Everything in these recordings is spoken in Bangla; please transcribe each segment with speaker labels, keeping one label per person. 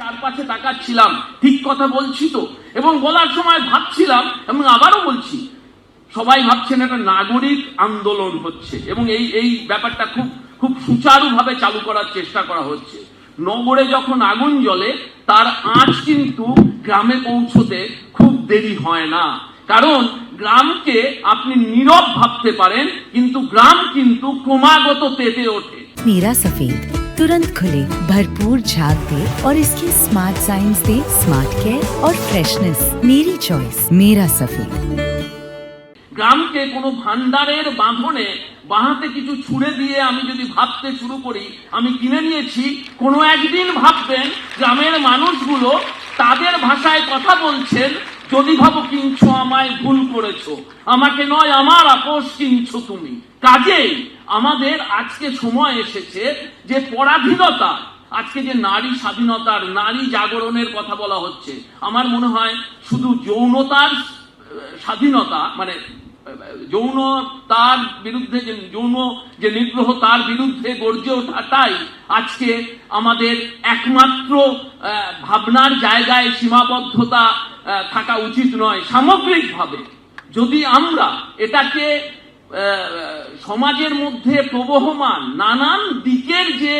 Speaker 1: চারপাশে তাকাচ্ছিলাম। ঠিক কথা বলছি তো? এবং বলার সময় ভাবছিলাম এবং আবারও বলছি, সবাই ভাবছেন একটা নাগরিক আন্দোলন হচ্ছে এবং এই এই ব্যাপারটা খুব খুব সুচারুভাবে চালু করার চেষ্টা করা হচ্ছে। নগরে যখন আগুন জ্বলে, তার আঁচ কিন্তু গ্রামে পৌঁছতে খুব দেরি হয় না। কারণ গ্রামকে আপনি নীরব ভাবতে পারেন, কিন্তু গ্রাম কিন্তু ক্রমাগত তেতে ওঠে।
Speaker 2: মীরা সফেদ तुरंत खुले भरपूर झाग दे और इसके स्मार्ट साइंस दे स्मार्ट केयर और फ्रेशनेस मेरी चॉइस मेरा सफेद
Speaker 1: গ্রামকে কোনো ভান্ডারের বাঁধনে বাহাতে কিছু ছুড়ে দিয়ে আমি যদি ভাবতে শুরু করি আমি কিনে নিয়েছি কোনো একদিন ভাববেন গ্রামের মানুষগুলো তাদের ভাষায় কথা বলছেন যদি ভাবো কিনছো আমায় ভুল করেছ, আমাকে নয়, আমার আপোষ কিনছো তুমি। কাজেই আমাদের আজকে সময় এসেছে যে পরাধীনতা, আজকে যে নারী স্বাধীনতার, নারী জাগরণের কথা বলা হচ্ছে। আমার মনে হয় শুধু যৌনতার স্বাধীনতা মানে যৌন তার বিরুদ্ধে যে যৌন যে নিগ্রহ তার বিরুদ্ধে গর্জে ওঠাটাই আজকে আমাদের একমাত্র ভাবনার জায়গায় সীমাবদ্ধতা থাকা উচিত নয়, সামগ্রিকভাবে। যদি আমরা এটাকে সমাজের মধ্যে প্রবহমান, নানান দিকের যে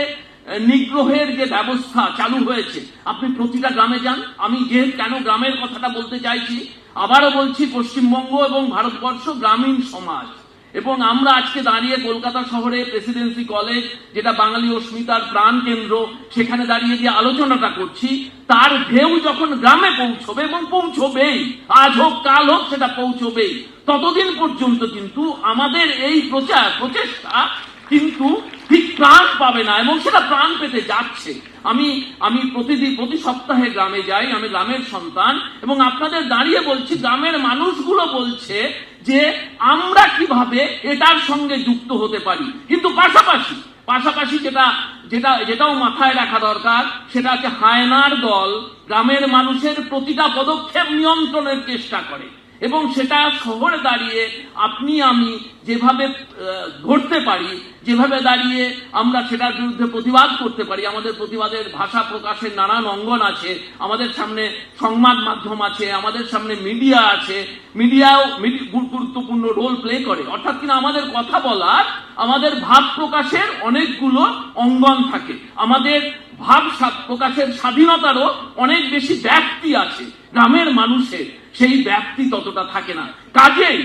Speaker 1: নিগ্রহের যে ব্যবস্থা চালু হয়েছে, আপনি প্রতিটা গ্রামে যান। আমি যে কেন গ্রামের কথাটা বলতে চাইছি, আবারও বলছি, পশ্চিমবঙ্গ এবং ভারতবর্ষ গ্রামীণ সমাজ। এবং আমরা আজকে দাঁড়িয়ে কলকাতা শহরে প্রেসিডেন্সি কলেজ, যেটা বাঙালি অস্মিতার প্রাণ কেন্দ্র, সেখানে দাঁড়িয়ে যে আলোচনাটা করছি, তার ঢেউ যখন গ্রামে পৌঁছবে এবং পৌঁছবেই, আজ হোক, কাল হোক, সেটা পৌঁছবেই। ততদিন পর্যন্ত কিন্তু আমাদের এই প্রচার প্রচেষ্টা কিন্তু ঠিক প্রাণ পাবে না, এবং সেটা প্রাণ পেতে যাচ্ছে। আমি আমি প্রতিদিন প্রতি সপ্তাহে গ্রামে যাই, আমি গ্রামের সন্তান, এবং আপনাদের দাঁড়িয়ে বলছি, গ্রামের মানুষগুলো বলছে যে আমরা কীভাবে এটার সঙ্গে যুক্ত হতে পারি। কিন্তু পাশাপাশি পাশাপাশি যেটা যেটা, যেটাও মাথায় রাখা দরকার, সেটা হচ্ছে হায়নার দল গ্রামের মানুষের প্রতিটা পদক্ষেপ নিয়ন্ত্রণের চেষ্টা করে। এবং সেটা শহরে দাঁড়িয়ে আপনি, আমি যেভাবে ধরতে পারি, যেভাবে দাঁড়িয়ে আমরা সেটার বিরুদ্ধে প্রতিবাদ করতে পারি, আমাদের প্রতিবাদের ভাষা প্রকাশের নানান অঙ্গন আছে, আমাদের সামনে সংবাদ মাধ্যম আছে, আমাদের সামনে মিডিয়া আছে, মিডিয়াও মিডি- গুরুত্বপূর্ণ রোল প্লে করে। অর্থাৎ কিনা আমাদের কথা বলার, আমাদের ভাব প্রকাশের অনেকগুলো অঙ্গন থাকে। আমাদের ভাব প্রকাশের স্বাধীনতারও অনেক বেশি ব্যক্তি আছে। গ্রামের মানুষের সেই ব্যাপ্তি ততটা থাকে না। কাজেই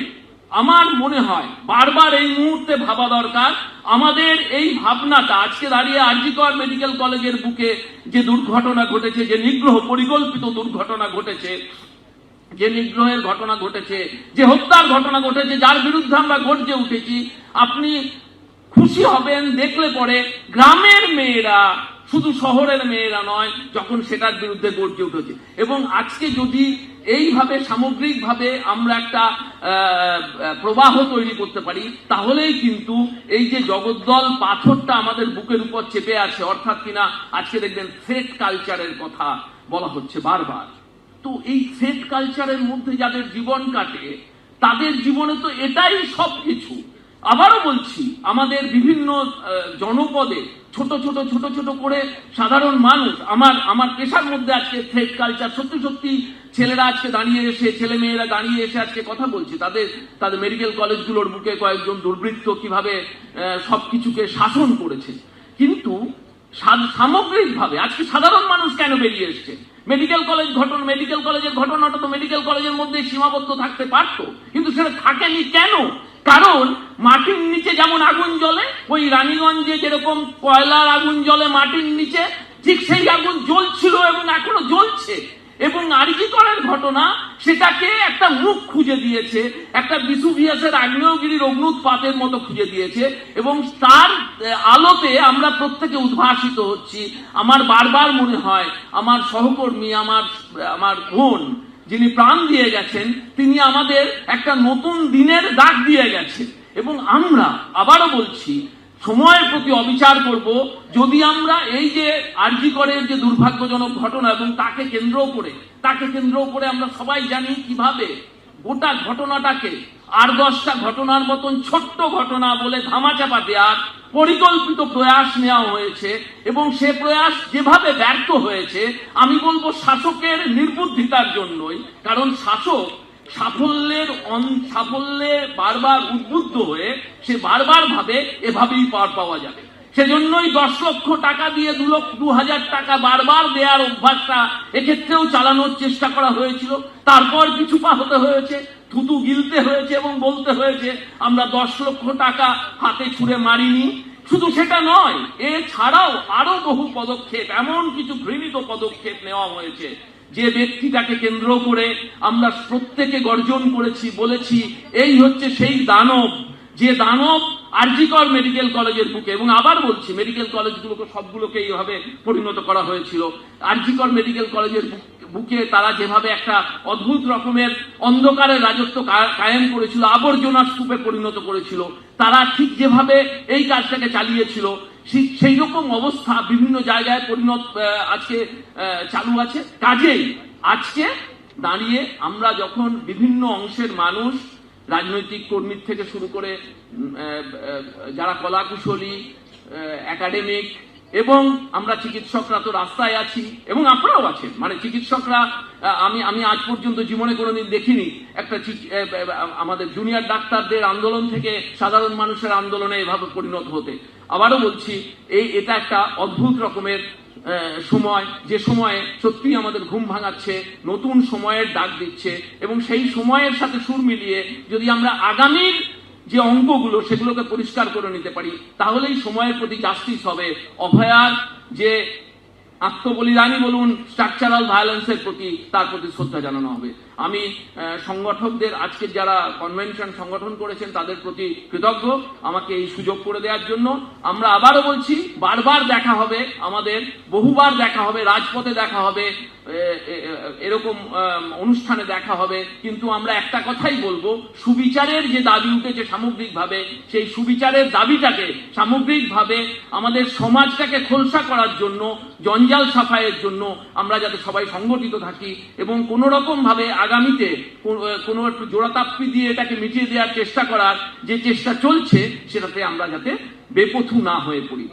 Speaker 1: আমার মনে হয় বারবার এই মুহূর্তে ভাবা দরকার, আমাদের এই ভাবনাটা আজকে দাঁড়িয়ে আরজিকর মেডিকেল কলেজের বুকে যে দুর্ঘটনা ঘটেছে, যে নিগ্রহ, পরিকল্পিত দুর্ঘটনা ঘটেছে, যে নিগ্রহের ঘটনা ঘটেছে, যে হত্যার ঘটনা ঘটেছে, যার বিরুদ্ধে আমরা গর্জে উঠেছি, আপনি খুশি হবেন, দেখলে পরে গ্রামের মেয়েরা শুধু শহরের মেয়েরা নয়, যখন সেটার বিরুদ্ধে গর্জে উঠেছে। এবং আজকে যদি এইভাবে সামগ্রিকভাবে আমরা একটা প্রবাহ তৈরি করতে পারি, তাহলেই কিন্তু এই যে জগদ্দল পাথরটা আমাদের বুকের উপর চেপে আছে, অর্থাৎ কিনা আজকে দেখবেন থ্রেট কালচারের কথা বলা হচ্ছে বারবার। তো এই থ্রেড কালচারের মধ্যে যাদের জীবন কাটে, তাদের জীবনে তো এটাই সব কিছু আবারও বলছি, আমাদের বিভিন্ন জনপদে ছোট ছোট ছোট ছোট করে সাধারণ মানুষ, আমার আমার পেশার মধ্যে আজকে ফেক কালচার সত্যি সত্যি ছেলেরা আজকে দাঁড়িয়ে এসে, ছেলে মেয়েরা দাঁড়িয়ে এসে আজকে কথা বলছে। তাদের তাদের মেডিকেল কলেজগুলোর বুকে কয়েকজন দুর্বৃত্ত কীভাবে সব কিছুকে শাসন করেছে। কিন্তু সামগ্রিকভাবে আজকে সাধারণ মানুষ কেন বেরিয়ে এসছে? মেডিকেল কলেজ ঘটনা মেডিকেল কলেজের ঘটনাটা তো মেডিকেল কলেজের মধ্যে সীমাবদ্ধ থাকতে পারত, কিন্তু সেটা থাকেনি কেন? কারণ মাটির নিচে যেমন আগুন জ্বলে, ওই রানীগঞ্জে যেরকম কয়লার আগুন জ্বলে মাটির নিচে, ঠিক সেই আগুন জ্বলছিল এবং এখনও জ্বলছে। এবং আরজিকরের ঘটনা? সেটাকে একটা মুখ খুঁজে দিয়েছে, একটা বিসুভিয়াসের আগ্নেয়গিরির অগ্নুৎপাতের মতো খুঁজে দিয়েছে এবং তার আলোতে আমরা প্রত্যেকে উদ্ভাসিত হচ্ছি। আমার বারবার মনে হয়, আমার সহকর্মী, আমার আমার বোন যিনি প্রাণ দিয়ে গেছেন, তিনি আমাদের একটা নতুন দিনের ডাক দিয়ে গেছেন এবং আমরা আবারও বলছি সময়ের প্রতি অবিচার করব, যদি আমরা এই যে আরজি করের যে দুর্ভাগ্যজনক ঘটনা এবং তাকে কেন্দ্র করে, তাকে কেন্দ্র করে আমরা সবাই জানি কীভাবে গোটা ঘটনাটাকে আর দশটা ঘটনার মতন ছোট্ট ঘটনা বলে ধামাচাপা দেওয়ার পরিকল্পিত প্রয়াস নেওয়া হয়েছে এবং সে প্রয়াস যেভাবে ব্যর্থ হয়েছে, আমি বলব শাসকের নির্বুদ্ধিতার জন্যই। কারণ শাসক সাফল্যের সাফল্যে বারবার উদ্বুদ্ধ হয়ে সে বারবার ভাবে, এভাবেই পার পাওয়া যাবে। সেজন্যই দশ লক্ষ টাকা দিয়ে দু লক্ষ, দু হাজার টাকা বারবার দেওয়ার অভ্যাসটা এক্ষেত্রেও চালানোর চেষ্টা করা হয়েছিল। তারপর কিছু পা হতে হয়েছে, থুতু গিলতে হয়েছে এবং বলতে হয়েছে, আমরা দশ লক্ষ টাকা হাতে ছুঁড়ে মারিনি। শুধু সেটা নয়, এছাড়াও আরও বহু পদক্ষেপ, এমন কিছু ঘৃণিত পদক্ষেপ নেওয়া হয়েছে। যে ব্যক্তিটাকে কেন্দ্র করে আমরা প্রত্যেকে গর্জন করেছি, বলেছি, এই হচ্ছে সেই দানব, যে দানব আরজিকর মেডিকেল কলেজের বুকে। এবং আবার বলছি, মেডিকেল কলেজগুলোকে সবগুলোকে এইভাবে পরিণত করা হয়েছিল। আরজিকর মেডিকেল কলেজের বুকে তারা যেভাবে একটা অদ্ভুত রকমের অন্ধকারের রাজত্ব কায়েম করেছিল, আবর্জনার স্তূপে পরিণত করেছিল, তারা ঠিক যেভাবে এই কাজটাকে চালিয়েছিল সেই- রকম অবস্থা বিভিন্ন জায়গায় পরিণত আজকে চালু আছে। কাজেই আজকে দাঁড়িয়ে আমরা যখন বিভিন্ন অংশের মানুষ, রাজনৈতিক কর্মীর থেকে শুরু করে যারা কলাকুশলী একাডেমিক এবং আমরা চিকিৎসকরা তো রাস্তায় আছি, এবং আপনারাও আছেন। মানে চিকিৎসকরা আমি আমি আজ পর্যন্ত জীবনে কোনোদিন দেখিনি একটা আমাদের জুনিয়র ডাক্তারদের আন্দোলন থেকে সাধারণ মানুষের আন্দোলনে এভাবে পরিণত হতে। আবারও বলছি, এই, এটা একটা অদ্ভুত রকমের সময়, যে সময়ে সত্যি আমাদের ঘুম ভাঙাচ্ছে, নতুন সময়ের ডাক দিচ্ছে, এবং সেই সময়ের সাথে সুর মিলিয়ে যদি আমরা আগামীর যে অঙ্কগুলো সেগুলোকে পরিষ্কার করে নিতে পারি, তাহলেই সময়ের প্রতি জাস্টিস হবে। অভয়ার যে আত্মবলিদানই বলুন স্ট্রাকচারাল ভায়োলেন্সের প্রতি তার প্রতি শ্রদ্ধা জানানো হবে। আমি সংগঠকদের আজকে যারা কনভেনশন সংগঠন করেছেন, তাদের প্রতি কৃতজ্ঞ আমাকে এই সুযোগ করে দেওয়ার জন্য। আমরা আবারও বলছি, বারবার দেখা হবে আমাদের, বহুবার দেখা হবে, রাজপথে দেখা হবে এরকম অনুষ্ঠানে দেখা হবে। কিন্তু আমরা একটা কথাই বলব, সুবিচারের যে দাবি উঠেছে সামগ্রিকভাবে, সেই সুবিচারের দাবিটাকে সামগ্রিকভাবে আমাদের সমাজটাকে খোলসা করার জন্য, জঞ্জাল সাফাইয়ের জন্য আমরা যাতে সবাই সংগঠিত থাকি এবং কোনো রকম ভাবে আগামীতে কোনো একটু জোড়াতাপ্পি দিয়ে এটাকে মিটিয়ে দেওয়ার চেষ্টা করার যে চেষ্টা চলছে, সেটাতে আমরা যাতে বেপথু না হয়ে পড়ি।